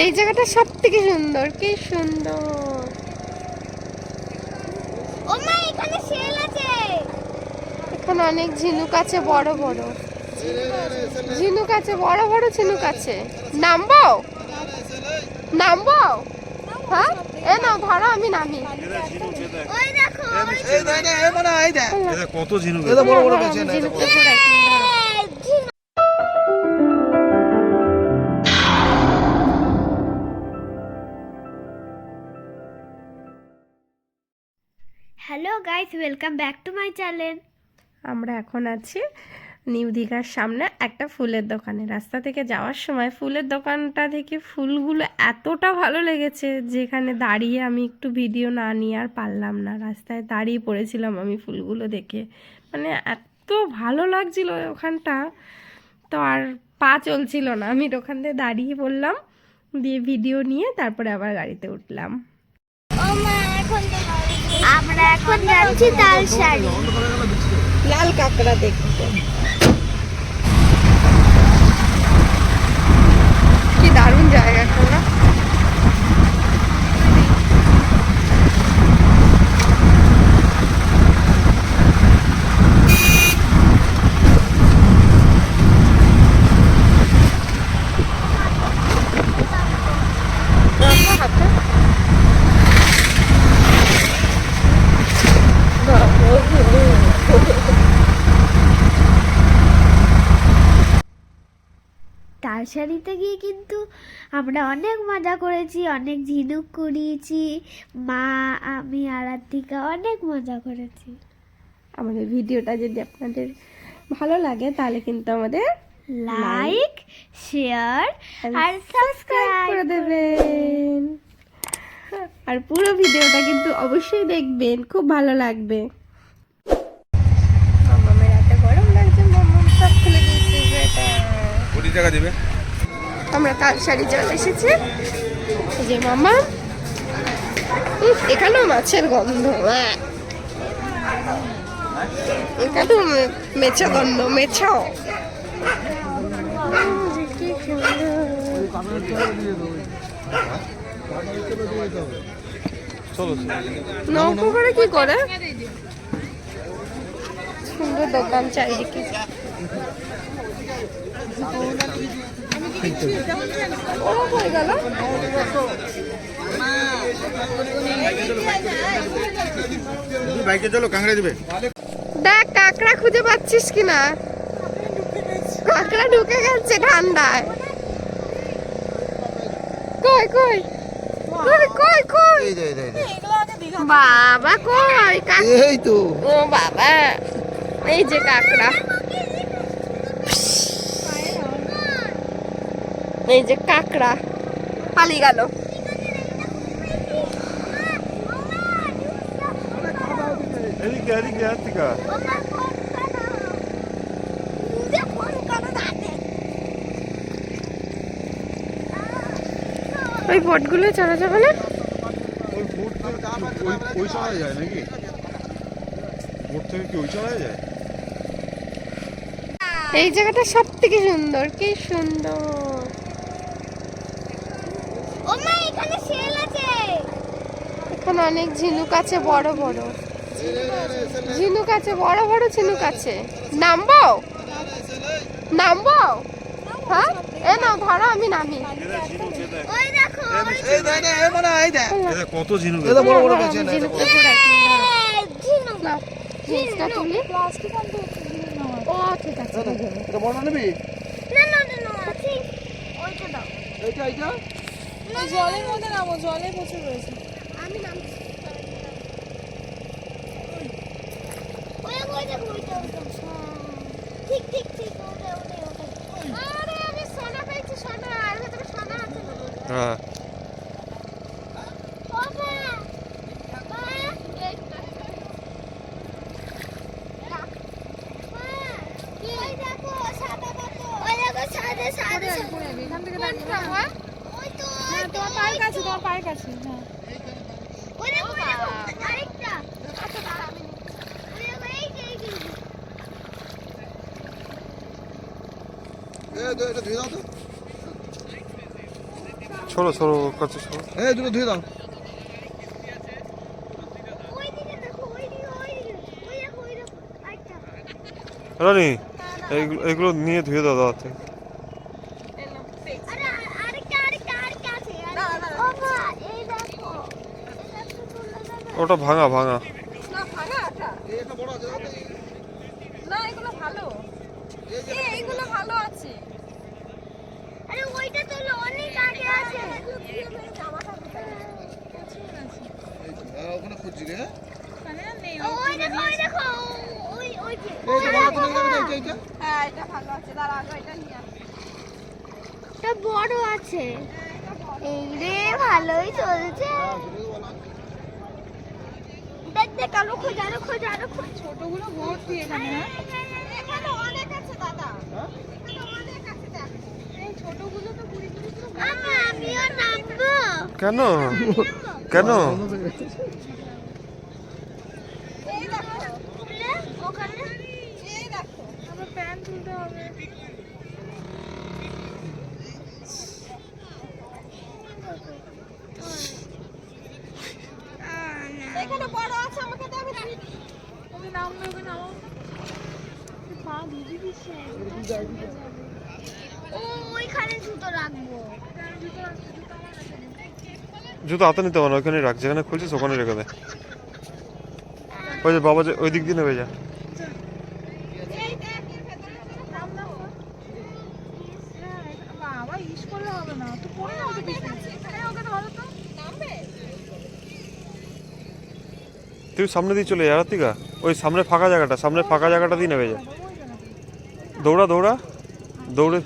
এই জায়গাটা সব থেকে সুন্দর কি সুন্দর এখানে শেল আছে এখানে অনেক ঝিনুক আছে বড় বড় ঝিনুক আছে বড় বড় ঝিনুক আছে নামবো নামবো হ্যাঁ এ নাও ধরো আমি নামি ওই দেখো ওই এই দেখ না, এই মানে এই দেখ। এটা কত ঝিনুক guys welcome back to my channel আমরা এখন আছি নিউ দীঘার সামনে একটা ফুলের দোকানে। রাস্তা থেকে যাওয়ার সময় ফুলের দোকানটা থেকে ফুলগুলো এতটা ভালো লেগেছে যেখানে দাঁড়িয়ে আমি একটু ভিডিও না নিয়ে আর পারলাম না। রাস্তায় দাঁড়িয়ে পড়েছিলাম আমি ফুলগুলো দেখে। মানে এত ভালো লাগছিল ওখানটা। তো আর পা চলছিল না। আমি ওখান থেকে দাঁড়িয়ে পড়লাম দিয়ে ভিডিও নিয়ে তারপরে আবার গাড়িতে উঠলাম। আমরা এখন যাচ্ছি তালসারি লাল কাঁকড়া দেখতে। কি দারুণ জায়গা না? হাতে তালসারিতে গিয়ে কিন্তু আমরা অনেক মজা করেছি অনেক ঝিনুক কুড়িয়েছি মা আমি আরাধিকা অনেক মজা করেছি। আমাদের ভিডিওটা যদি আপনাদের ভালো লাগে তাহলে কিন্তু আমাদের লাইক শেয়ার আর সাবস্ক্রাইব করে দেবেন। আর পুরো ভিডিওটা কিন্তু অবশ্যই দেখবেন খুব ভালো লাগবে। টাকা দেবে? আমরা তালসারি চলে এসেছি। যে মামা। এখানেও মাছের গন্ধ আহ। এখানে মেছো গন্ধ মেছো। নৌকো করে কি করে? সুন্দর দোকান চারিদিকে। হয়ে বাইকে চলো কাংড়ে দেবে। দেখ কাকড়া খুঁজে পাচ্ছিস কিনা? কাকড়া ঢুকে গেছে ঠান্ডায়। কই কই? কই কই। বাবা কই? কাক এই তো। ও বাবা এই যে কাকড়া। এই যে কাকড়া। পালিয়ে গেল। ওই বটগুলো চড়া যাবে না? থেকে যায় এই জায়গাটা সব থেকে সুন্দর, কি সুন্দর। ও মা এখানে শেল আছে। এখানে অনেক ঝিনুক আছে বড় বড়। ঝিনুক আছে বড় বড় ঝিনুক আছে। নামবো? নামবো? হ্যাঁ? এ নাও ধরো আমি নামি। ওই দেখো কত ঝিনুক এটা বড় বড় আছে এটা বড় নিবি? না না না না ঠিক ওইটা দাও। এইটা, এইটা? না জলের মধ্যে নামো জলে প্রচুর রয়েছে। আমি নাম ওই ওই দেখো ওইটা ওইটা। ঠিক ঠিক ঠিক ওটা ওটা আরে আমি সোনা পেয়েছি সোনা। আর ভেতরে সোনা আছে হ্যাঁ বাবা বাবা ওই দেখো সাদা দেখো ওই দেখো সাদা সাদা এখান থেকে দাঁড়িয়ে হ্যাঁ ওই তো ওই তো তোমার পায়ের কাছে তোমার পায়ের কাছে হ্যাঁ ওই দেখো ওই দেখো আরেকটা আচ্ছা দাঁড়া আমি ওই দেখো এই যে এই যে এই দে, এটা ধুয়ে দাও তো। সরো সরো ওর কাছে সরো এই ধুয়ে দাও ওইদিকে ওইদিকে ওই দেখো ওই দেখো আচ্ছা রানি এইগুলো নিয়ে ধুয়ে দাও দাওয়ার থেকে আরে আরেকটা আরেকটা আরেকটা আছে ও মা এই দেখো এটা একটু তুলে দেবে ওটা ভাঙা ভাঙা। না এগুলো ভালো। এইগুলো ভালো আছে। আরে ওইটা তোলো অনেক আগে আছে। ওখানে খুঁজছি রে হ্যাঁ। বড় আছে। এই রে ভালোই চলছে। দেখ দেখ আরও খোঁজ আরও খোঁজ আরও খোঁজ। ছোটগুলো ভর্তি এখানে এখানে অনেক আছে দাদা। এখানে অনেক আছে দেখ। এই ছোটগুলো তো কুড়ি কুড়ি আমা আমিও নামবো। কেন? কেন? এই দেখো ওখানে। এই দেখো। আমার প্যান্ট তুলতে হবে। এখানে বড় আছে আমাকে দেবে তুমি নামবে ওকে নামাও পা ভিজে দিচ্ছে ও ওইখানে জুতো হাতে নিতে পারো ওখানে রাখ, যেখানে খুলছিস ওখানে রেখে দে। ওই যে বাবা যে ওই দিক দিয়ে নেবে যা। তুই সামনে দিয়ে চলে যা রাত্রিকা ওই সামনে ফাঁকা জায়গাটা সামনে ফাঁকা জায়গাটা দিয়ে নেবে যা। দৌড়া দৌড়া। দৌড়ে